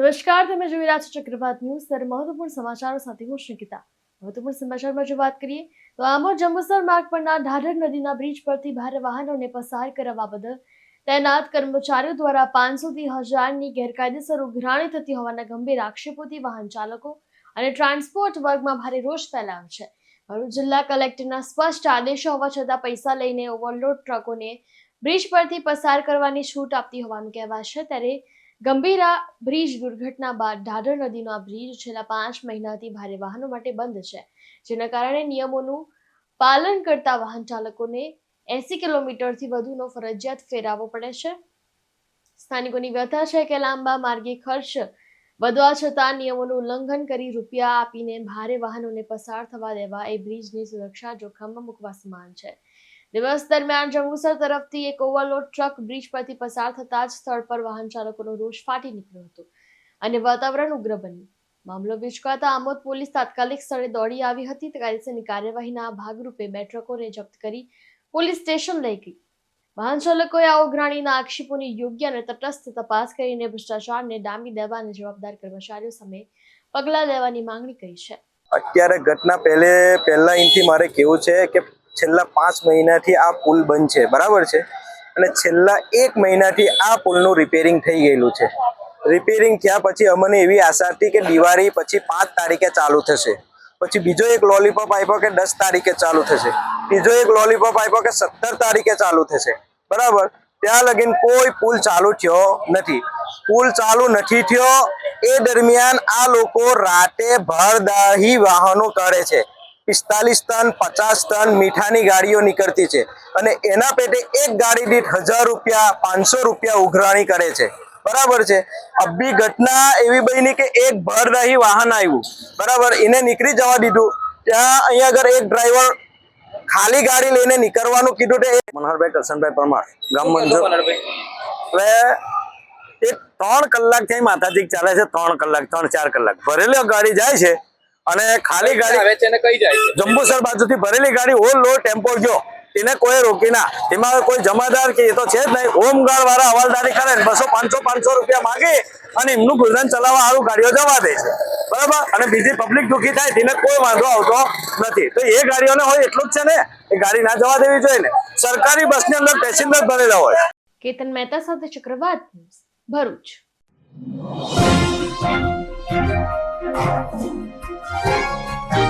નમસ્કાર, તમે જોઈ રહ્યા છો ચક્રવાત ન્યૂઝ. ત્યારે મહત્વપૂર્ણ સમાચારો સાથે હું શ્રીકિતા મહત્વપૂર્ણ સમાચારમાં જો વાત કરીએ, તો આમોદ જંબુસર માર્ગ પરના ઢાઢર નદીના બ્રિજ પરથી ભારે વાહનોને પસાર કરવા બદલ તૈનાત કર્મચારીઓ દ્વારા પાંચસોથી હજારની ગેરકાયદેસર ઉઘરાણી થતી હોવાના ગંભીર આક્ષેપોથી વાહન ચાલકો અને ટ્રાન્સપોર્ટ વર્ગમાં ભારે રોષ ફેલાયો છે. ભરૂચ જિલ્લા કલેક્ટરના સ્પષ્ટ આદેશો હોવા છતાં પૈસા લઈને ઓવરલોડ ટ્રકોને બ્રિજ પરથી પસાર કરવાની છૂટ આપતી હોવાનું કહેવાય છે. ત્યારે ગંભીરા બ્રિજ દુર્ઘટના બાદ ઢાઢર નદીનો આ બ્રિજ છેલ્લા પાંચ મહિનાથી ભારે વાહનો માટે બંધ છે, જેના કારણે નિયમોનું પાલન કરતા વાહન ચાલકોને એસી કિલોમીટરથી વધુનો ફરજિયાત ફેરાવો પડે છે. સ્થાનિકોની વ્યથા છે કે લાંબા માર્ગે ખર્ચ વધવા છતાં નિયમોનું ઉલ્લંઘન કરી રૂપિયા આપીને ભારે વાહનોને પસાર થવા દેવા એ બ્રિજની સુરક્ષા જોખમમાં મૂકવા સમાન છે. દિવસ દરમિયાન જંબુસર તરફથી એક ઓવરલોડ ટ્રક બ્રિજ પરથી પસાર થતા જ સ્થળ પર વાહન ચાલકોનો રોષ ફાટી નીકળ્યો હતો અને વાતાવરણ ઉગ્ર બન્યું. મામલો વિચકાતા આમોદ પોલીસ તાત્કાલિક સ્થળે દોડી આવી હતી. કાયદેસરની કાર્યવાહીના ભાગરૂપે બે ટ્રકોને જપ્ત કરી પોલીસ સ્ટેશન લઈ ગઈ. વાહન ચાલકોએ આ ઉઘરાણીના આક્ષેપોની યોગ્ય અને તટસ્થ તપાસ કરીને ભ્રષ્ટાચારને ડામી દેવા અને જવાબદાર કર્મચારીઓ સામે પગલાં લેવાની માંગણી કરી છે. અત્યારે ઘટના પહેલે, પહેલા અહીંથી મારે કેવું છે કે છેલ્લા પાંચ મહિનાથી આ પુલ બંધ છે, બરાબર છે? અને છેલ્લા એક મહિનાથી આ પુલનું રિપેરિંગ થઈ ગયેલું છે. રિપેરિંગ થયા પછી અમને એવી આશા હતી કે દિવાળી પછી પાંચ તારીખે ચાલુ થશે. પછી બીજો એક લોલીપોપ આપ્યો કે દસ તારીખે ચાલુ થશે. બીજો એક લોલીપોપ આપ્યો કે સત્તર તારીખે ચાલુ થશે. બરાબર? ત્યાં લગીન કોઈ પુલ ચાલુ થયો નથી. પુલ ચાલુ નથી થયો, એ દરમિયાન આ લોકો રાતે ભરદાહી વાહનો કરે છે. પિસ્તાલીસ ટન પચાસ ટન મીઠાની ગાડીઓ નીકળતી છે. અને એના પેટે એક ગાડી દીઠ હજાર રૂપિયા પાંચસો રૂપિયા ઉઘરાણી કરે છે. બરાબર છે? અભી ઘટના એવી બની કે એક ભરદાહી વાહન આવ્યું. બરાબર? એને નીકળી જવા દીધું. ત્યાં અહીંયા આગળ એક ડ્રાઈવર ખાલી ગાડી લઈને નીકળવાનું કીધું તે મનહરભાઈ કરશનભાઈ પરમાર ગામ મંજુર. એટલે એ ત્રણ કલાક ત્યાં માથાથી ચાલે છે ત્રણ કલાક ત્રણ ચાર કલાક. ભરેલો ગાડી જાય છે અને ખાલી ગાડી આવે છે કઈ જાય છે. જંબુસર બાજુથી ભરેલી ગાડી હોલ લો ટેમ્પો ગયો. એને કોઈ રોકી ના. એમાં કોઈ જમાદાર કે એ તો છે જ નહીં. હોમગાર્ડ વાળા હવાલદારી કરે બસો પાંચસો પાંચસો રૂપિયા માગે અને એમનું ગુજરાન ચલાવવા સારું ગાડીઓ જવા દે છે. બરાબર? અને બીજી પબ્લિક દુઃખી થાય તેને કોઈ વાંધો આવતો નથી. તો એ ગાડીઓને હોય એટલું જ છે ને એ ગાડી ના જવા દેવી જોઈએ ને. સરકારી બસની અંદર પેસેન્જર ભરેલા હોય. કેતન મહેતા સાથે ચક્રવાત ભરૂચ. Thank you.